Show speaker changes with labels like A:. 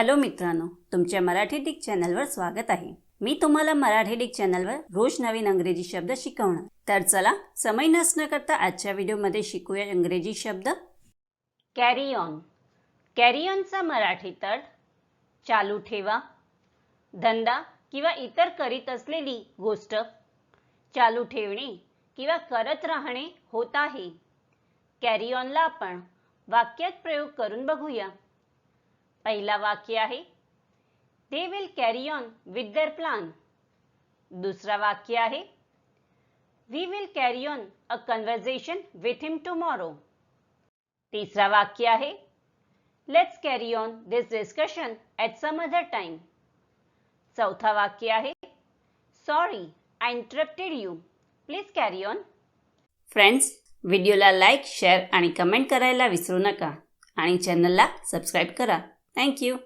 A: Hello मित्रांनो तुमच्या Marathi Dick चॅनलवर स्वागत आहे. मी तुम्हाला मराठी डिक चॅनलवर रोज नवीन अंग्रेजी शब्द शिकवणार. तर चला समय नसणं करता आजच्या व्हिडिओमध्ये शिकूया इंग्रजी शब्द. कॅरी ऑन कॅरी ऑनचा मराठी तर चालू ठेवा. धंदा किंवा इतर करीत असलेली गोष्ट चालू ठेवणे किंवा करत राहणे होत आहे. कॅरी ऑनला आपण वाक्यात प्रयोग करून बघूया. पहिला वाक्य आहे. They will carry on with their plan दुसरा वाक्य आहे. We will carry on a conversation with him tomorrow तिसरा वाक्य आहे. Let's carry on this discussion at some other time चौथा वाक्य आहे. Sorry I interrupted you please carry on friends व्हिडिओला लाईक शेअर आणि कमेंट करायला विसरू नका. आणि चॅनलला सबस्क्राईब करा. Thank you.